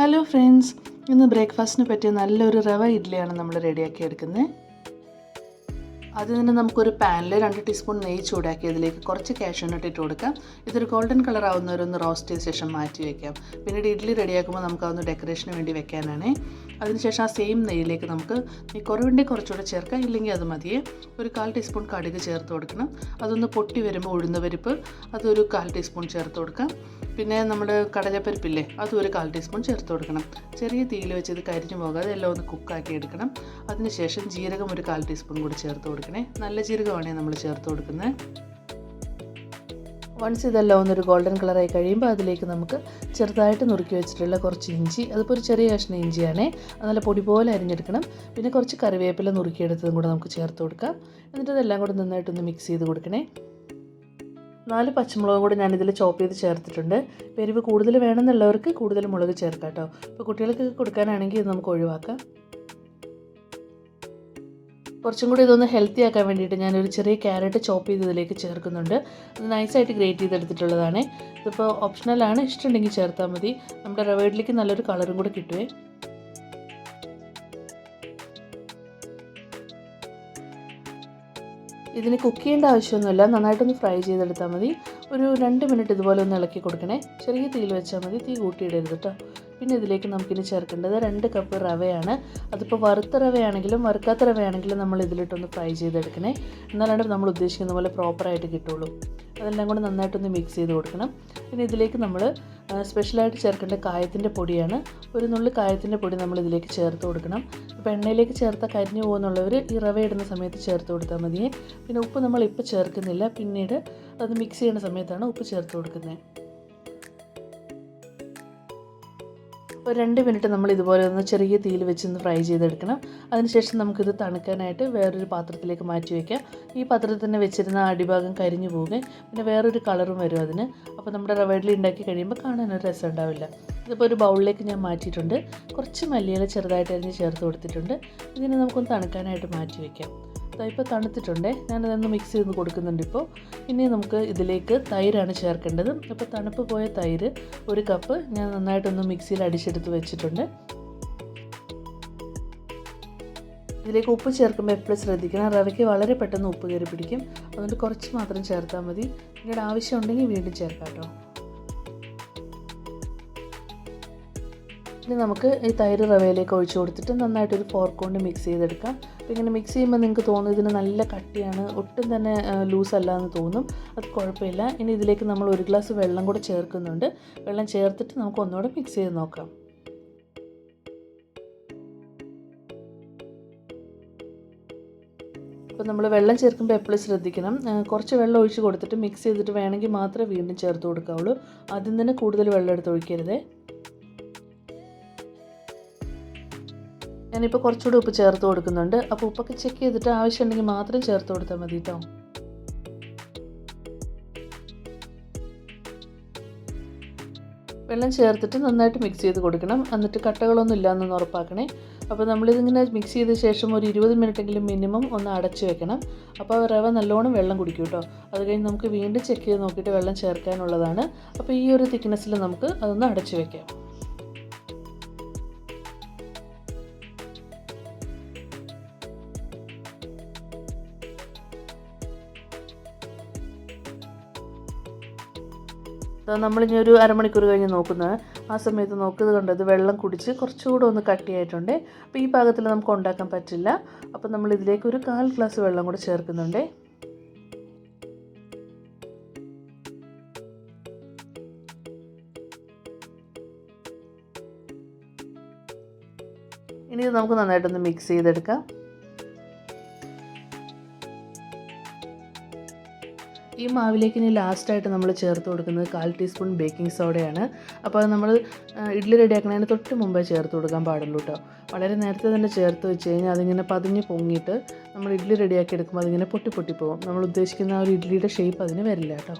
Hello friends ഇന്ന് ബ്രേക്ക്ഫാസ്റ്റിന് പറ്റിയ നല്ലൊരു റവ ഇഡ്ഡലിയാണ് നമ്മൾ റെഡിയാക്കി എടുക്കുന്നത്. ആദ്യം തന്നെ നമുക്കൊരു പാനിൽ രണ്ട് ടീസ്പൂൺ നെയ്യ് ചൂടാക്കി അതിലേക്ക് കുറച്ച് കാഷ്യൂനട്ട് ഇട്ട് കൊടുക്കാം. ഇതൊരു ഗോൾഡൻ കളർ ആവുന്നവരൊന്ന് റോസ്റ്റ് ചെയ്ത ശേഷം മാറ്റി വയ്ക്കാം പിന്നീട് ഇഡ്ഡലി റെഡിയാക്കുമ്പോൾ നമുക്ക് അതൊന്ന് ഡെക്കറേഷന് വേണ്ടി വെക്കാനാണ്. അതിനുശേഷം ആ സെയിം നെയ്യിലേക്ക് നമുക്ക് ഈ കുറവുണ്ടെങ്കിൽ കുറച്ചുകൂടെ ചേർക്കാം. ഇല്ലെങ്കിൽ അത് മതിയെ. ഒരു കാൽ ടീസ്പൂൺ കടുക് ചേർത്ത് കൊടുക്കണം. അതൊന്ന് പൊട്ടി വരുമ്പോൾ ഉഴുന്ന പരിപ്പ് അതൊരു കാൽ ടീസ്പൂൺ ചേർത്ത് കൊടുക്കാം. പിന്നെ നമ്മുടെ കടലപ്പരിപ്പില്ലേ അതും ഒരു കാൽ ടീസ്പൂൺ ചേർത്ത് കൊടുക്കണം. ചെറിയ തീയിൽ വെച്ച് ഇത് കരിഞ്ഞു പോകാതെ എല്ലാം ഒന്ന് കുക്കാക്കി എടുക്കണം. അതിനുശേഷം ജീരകം ഒരു കാൽ ടീസ്പൂൺ കൂടി ചേർത്ത് കൊടുക്കണേ. നല്ല ജീരകമാണേ നമ്മൾ ചേർത്ത് കൊടുക്കുന്നത്. വൺസ് ഇതെല്ലാം ഒന്നൊരു ഗോൾഡൻ കളറായി കഴിയുമ്പോൾ അതിലേക്ക് നമുക്ക് ചെറുതായിട്ട് നുറുക്കി വെച്ചിട്ടുള്ള കുറച്ച് ഇഞ്ചി അതിപ്പോൾ ഒരു ചെറിയ കഷ്ണം ഇഞ്ചിയാണേ. നല്ല പൊടി പോലെ അരിഞ്ഞെടുക്കണം. പിന്നെ കുറച്ച് കറിവേപ്പില നുറുക്കിയെടുത്തതും കൂടെ നമുക്ക് ചേർത്ത് കൊടുക്കാം. എന്നിട്ട് ഇതെല്ലാം കൂടെ നന്നായിട്ടൊന്ന് മിക്സ് ചെയ്ത് കൊടുക്കണേ. നാല് പച്ചമുളകും കൂടി ഞാനിതിൽ ചോപ്പ് ചെയ്ത് ചേർത്തിട്ടുണ്ട്. എരിവ് കൂടുതൽ വേണമെന്നുള്ളവർക്ക് കൂടുതൽ മുളക് ചേർക്കാം കേട്ടോ. ഇപ്പോൾ കുട്ടികൾക്ക് കൊടുക്കാനാണെങ്കിൽ ഇത് നമുക്ക് ഒഴിവാക്കാം. കുറച്ചും കൂടി ഇതൊന്ന് ഹെൽത്തി ആക്കാൻ വേണ്ടിയിട്ട് ഞാനൊരു ചെറിയ ക്യാരറ്റ് ചോപ്പ് ചെയ്ത് ഇതിലേക്ക് ചേർക്കുന്നുണ്ട് അത് നൈസായിട്ട് ഗ്രേറ്റ് ചെയ്തെടുത്തിട്ടുള്ളതാണ്. ഇതിപ്പോൾ ഓപ്ഷണലാണ് ഇഷ്ടമുണ്ടെങ്കിൽ ചേർത്താൽ മതി. നമ്മുടെ റവേഡിലേക്ക് നല്ലൊരു കളറും കൂടി കിട്ടുവേ. ഇതിന് കുക്ക് ചെയ്യേണ്ട ആവശ്യമൊന്നുമില്ല. നന്നായിട്ടൊന്ന് ഫ്രൈ ചെയ്തെടുത്താൽ മതി. ഒരു രണ്ട് മിനിറ്റ് ഇതുപോലെ ഒന്ന് ഇളക്കി കൊടുക്കണേ. ചെറിയ തീയിൽ വെച്ചാൽ മതി. തീ കൂട്ടിയിടരുത് കേട്ടോ പിന്നെ ഇതിലേക്ക് നമുക്കിനി ചേർക്കേണ്ടത് രണ്ട് കപ്പ് റവയാണ്. അതിപ്പോൾ വറുത്ത റവയാണെങ്കിലും വറുക്കാത്ത റവയാണെങ്കിലും നമ്മൾ ഇതിലിട്ടൊന്ന് ഫ്രൈ ചെയ്തെടുക്കണേ. എന്നാലാണ് നമ്മൾ ഉദ്ദേശിക്കുന്ന പോലെ പ്രോപ്പറായിട്ട് കിട്ടുള്ളൂ. അതെല്ലാം കൂടെ നന്നായിട്ടൊന്ന് മിക്സ് ചെയ്ത് കൊടുക്കണം. പിന്നെ ഇതിലേക്ക് നമ്മൾ സ്പെഷ്യലായിട്ട് ചേർക്കേണ്ട കായത്തിന്റെ പൊടിയാണ്. ഒരു നുള്ളി കായത്തിന്റെ പൊടി നമ്മൾ ഇതിലേക്ക് ചേർത്ത് കൊടുക്കണം. ഇപ്പോൾ എണ്ണയിലേക്ക് ചേർത്ത കരിഞ്ഞു പോകുന്നുള്ളവർ ഈ റവ ഇടുന്ന സമയത്ത് ചേർത്ത് കൊടുത്താൽ മതിയേ. പിന്നെ ഉപ്പ് നമ്മൾ ഇപ്പോൾ ചേർക്കുന്നില്ല. പിന്നീട് അത് മിക്സ് ചെയ്യുന്ന സമയത്താണ് ഉപ്പ് ചേർത്ത് കൊടുക്കുന്നത്. ഒരു രണ്ട് മിനിറ്റ് നമ്മൾ ഇതുപോലെ ഒന്ന് ചെറിയ തീയിൽ വെച്ച് ഒന്ന് ഫ്രൈ ചെയ്തെടുക്കണം. അതിനുശേഷം നമുക്കിത് തണുക്കാനായിട്ട് വേറൊരു പാത്രത്തിലേക്ക് മാറ്റി വയ്ക്കാം ഈ പാത്രത്തിൽ തന്നെ വെച്ചിരുന്ന അടിഭാഗം കരിഞ്ഞു പോകുകയും പിന്നെ വേറൊരു കളറും വരും അതിന്. അപ്പോൾ നമ്മുടെ റവേഡിൽ ഉണ്ടാക്കി കഴിയുമ്പോൾ കാണാനൊരു രസം ഉണ്ടാവില്ല. ഇതിപ്പോൾ ഒരു ബൗളിലേക്ക് ഞാൻ മാറ്റിയിട്ടുണ്ട്. കുറച്ച് മല്ലിയില ചെറുതായിട്ട് അതിന് ചേർത്ത് കൊടുത്തിട്ടുണ്ട്. ഇതിനെ നമുക്കൊന്ന് തണുക്കാനായിട്ട് മാറ്റി വയ്ക്കാം ഇപ്പോൾ തണുത്തിട്ടുണ്ട്. ഞാനതൊന്ന് മിക്സ് ചെയ്ത് കൊടുക്കുന്നുണ്ട് ഇപ്പോൾ ഇനി നമുക്ക് ഇതിലേക്ക് തൈരാണ് ചേർക്കേണ്ടത്. അപ്പോൾ തണുപ്പ് പോയ തൈര് ഒരു കപ്പ് ഞാൻ നന്നായിട്ടൊന്ന് മിക്സിയിൽ അടിച്ചെടുത്ത് വെച്ചിട്ടുണ്ട്. ഇതിലേക്ക് ഉപ്പ് ചേർക്കുമ്പോൾ എപ്പോഴും ശ്രദ്ധിക്കണം? റവയ്ക്ക് വളരെ പെട്ടെന്ന് ഉപ്പ് കയറി പിടിക്കും. അതുകൊണ്ട് കുറച്ച് മാത്രം ചേർത്താൽ മതി. പിന്നീട് ആവശ്യമുണ്ടെങ്കിൽ വീണ്ടും ചേർക്കാം കേട്ടോ. ഇനി നമുക്ക് ഈ തൈര് റവയിലേക്ക് ഒഴിച്ച് കൊടുത്തിട്ട് നന്നായിട്ടൊരു ഫോർക്ക് കൊണ്ട് മിക്സ് ചെയ്തെടുക്കാം. അപ്പോൾ ഇങ്ങനെ മിക്സ് ചെയ്യുമ്പോൾ നിങ്ങൾക്ക് തോന്നും ഇതിന് നല്ല കട്ടിയാണ് ഒട്ടും തന്നെ ലൂസ് അല്ല എന്ന് തോന്നും. അത് കുഴപ്പമില്ല. ഇനി ഇതിലേക്ക് നമ്മൾ ഒരു ഗ്ലാസ് വെള്ളം കൂടെ ചേർക്കുന്നുണ്ട്. വെള്ളം ചേർത്തിട്ട് നമുക്ക് ഒന്നുകൂടെ മിക്സ് ചെയ്ത് നോക്കാം. അപ്പോൾ നമ്മൾ വെള്ളം ചേർക്കുമ്പോൾ എപ്പോഴും ശ്രദ്ധിക്കണം. കുറച്ച് വെള്ളം ഒഴിച്ച് കൊടുത്തിട്ട് മിക്സ് ചെയ്തിട്ട് വേണമെങ്കിൽ മാത്രമേ വീണ്ടും ചേർത്ത് കൊടുക്കാവുള്ളൂ. ആദ്യം തന്നെ കൂടുതൽ വെള്ളം എടുത്ത് ഒഴിക്കരുതേ. ഞാനിപ്പോൾ കുറച്ചുകൂടി ഉപ്പ് ചേർത്ത് കൊടുക്കുന്നുണ്ട്. അപ്പോൾ ഉപ്പൊക്കെ ചെക്ക് ചെയ്തിട്ട് ആവശ്യമുണ്ടെങ്കിൽ മാത്രം ചേർത്ത് കൊടുത്താൽ മതി കേട്ടോ വെള്ളം ചേർത്തിട്ട് നന്നായിട്ട് മിക്സ് ചെയ്ത് കൊടുക്കണം. എന്നിട്ട് കട്ടകളൊന്നും ഇല്ലയെന്നൊന്ന് ഉറപ്പാക്കണേ. അപ്പോൾ നമ്മളിതിങ്ങനെ മിക്സ് ചെയ്ത ശേഷം ഒരു ഇരുപത് മിനിറ്റെങ്കിലും മിനിമം ഒന്ന് അടച്ചു വെക്കണം. അപ്പോൾ റവ നല്ലോണം വെള്ളം കുടിക്കും കേട്ടോ അത് കഴിഞ്ഞ് നമുക്ക് വീണ്ടും ചെക്ക് ചെയ്ത് നോക്കിയിട്ട് വെള്ളം ചേർക്കാനുള്ളതാണ്. അപ്പോൾ ഈ ഒരു തിക്നെസ്സിൽ നമുക്ക് അതൊന്ന് അടച്ചു വെക്കാം. നമ്മളിനി ഒരു അരമണിക്കൂർ കഴിഞ്ഞ് നോക്കുന്നത്. ആ സമയത്ത് നോക്കുന്നത് കണ്ടത് വെള്ളം കുടിച്ച് കുറച്ചുകൂടെ ഒന്ന് കട്ടിയായിട്ടുണ്ട് അപ്പോൾ ഈ പാകത്തിൽ നമുക്ക് ഉണ്ടാക്കാൻ പറ്റില്ല. അപ്പോൾ നമ്മൾ ഇതിലേക്ക് ഒരു കാൽ ഗ്ലാസ് വെള്ളം കൂടെ ചേർക്കുന്നുണ്ട്. ഇനി ഇത് നമുക്ക് നന്നായിട്ടൊന്ന് മിക്സ് ചെയ്തെടുക്കാം. ഈ മാവിലേക്ക് ഇനി ലാസ്റ്റായിട്ട് നമ്മൾ ചേർത്ത് കൊടുക്കുന്നത് കാൽ ടീസ്പൂൺ ബേക്കിംഗ് സോഡയാണ് അപ്പോൾ അത് നമ്മൾ ഇഡ്ഡലി റെഡിയാക്കുന്നതിന് തൊട്ട് മുമ്പേ ചേർത്ത് കൊടുക്കാൻ പാടുള്ളൂ കേട്ടോ വളരെ നേരത്തെ തന്നെ ചേർത്ത് വെച്ച് കഴിഞ്ഞാൽ അതിങ്ങനെ പതിഞ്ഞ് പൊങ്ങിയിട്ട് നമ്മൾ ഇഡ്ഡലി റെഡിയാക്കി എടുക്കുമ്പോൾ അതിങ്ങനെ പൊട്ടി പൊട്ടി പോകും. നമ്മൾ ഉദ്ദേശിക്കുന്ന ആ ഒരു ഇഡ്ഡലിയുടെ ഷേപ്പ് അതിന് വരില്ല കേട്ടോ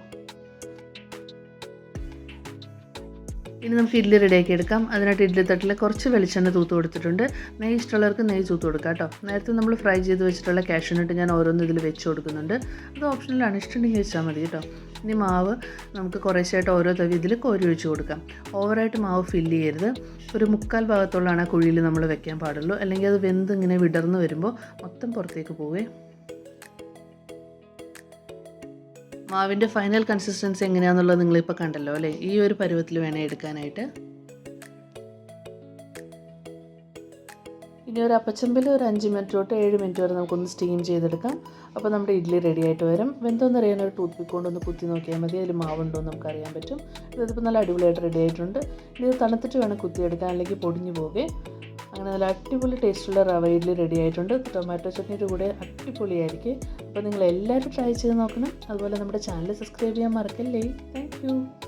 ഇനി നമുക്ക് ഇഡ്ഡലി റെഡിയാക്കി എടുക്കാം. അതിനായിട്ട് ഇഡ്ഡലി തട്ടിൽ കുറച്ച് വെളിച്ചെണ്ണ തൂത്ത് കൊടുത്തിട്ടുണ്ട്. നെയ് ഇഷ്ടമുള്ളവർക്ക് നെയ് തൂത്ത് കൊടുക്കാം കേട്ടോ. നേരത്തെ നമ്മൾ ഫ്രൈ ചെയ്ത് വെച്ചിട്ടുള്ള കാഷ്യൂനട്ട് ഞാൻ ഓരോന്ന് ഇതിൽ വെച്ച് കൊടുക്കുന്നുണ്ട്. അത് ഓപ്ഷനിലാണ് ഇഷ്ടമുണ്ടെങ്കിൽ വെച്ചാൽ മതി കേട്ടോ. ഇനി മാവ് നമുക്ക് കുറേശ്ശായിട്ട് ഓരോ തവി ഇതിൽ കോരി ഒഴിച്ച് കൊടുക്കാം. ഓവറായിട്ട് മാവ് ഫില്ല് ചെയ്യരുത്. ഒരു മുക്കാൽ ഭാഗത്തോളാണ് ആ കുഴിയിൽ നമ്മൾ വെക്കാൻ പാടുള്ളൂ. അല്ലെങ്കിൽ അത് വെന്ത് ഇങ്ങനെ വിടർന്ന് വരുമ്പോൾ മൊത്തം പുറത്തേക്ക് പോവേ. മാവിന്റെ ഫൈനൽ കൺസിസ്റ്റൻസി എങ്ങനെയാണെന്നുള്ളത് നിങ്ങളിപ്പോൾ കണ്ടല്ലോ അല്ലേ? ഈ ഒരു പരുവത്തിൽ വേണേൽ എടുക്കാനായിട്ട്. ഇനി ഒരു അപ്പച്ചമ്പിൽ ഒരു അഞ്ച് മിനിറ്റ് തൊട്ട് ഏഴ് മിനിറ്റ് വരെ നമുക്കൊന്ന് സ്റ്റീം ചെയ്തെടുക്കാം. അപ്പോൾ നമ്മുടെ ഇഡ്ഡലി റെഡി ആയിട്ട് വരും. വെന്തോന്ന് അറിയാൻ ഒരു ടൂത്ത് പിക്ക് കൊണ്ടൊന്ന് കുത്തി നോക്കിയാൽ മതി. അതിൽ മാവുണ്ടോ എന്ന് നമുക്കറിയാൻ പറ്റും. ഇതിപ്പോൾ നല്ല അടിപൊളിയായിട്ട് റെഡി ആയിട്ടുണ്ട്. ഇത് തണുത്തിട്ട് വേണം കുത്തിയെടുക്കാൻ അല്ലെങ്കിൽ പൊടിഞ്ഞു പോകെ. അങ്ങനെ നല്ല അടിപൊളി ടേസ്റ്റുള്ള റവ ഇഡ്ഡലി റെഡി ആയിട്ടുണ്ട്. ടൊമാറ്റോ ചട്നിയുടെ കൂടെ അടിപൊളിയായിരിക്കും. അപ്പോൾ നിങ്ങൾ എല്ലാവരും ട്രൈ ചെയ്ത് നോക്കണം. അതുപോലെ നമ്മുടെ ചാനൽ സബ്സ്ക്രൈബ് ചെയ്യാൻ മറക്കല്ലേ. താങ്ക്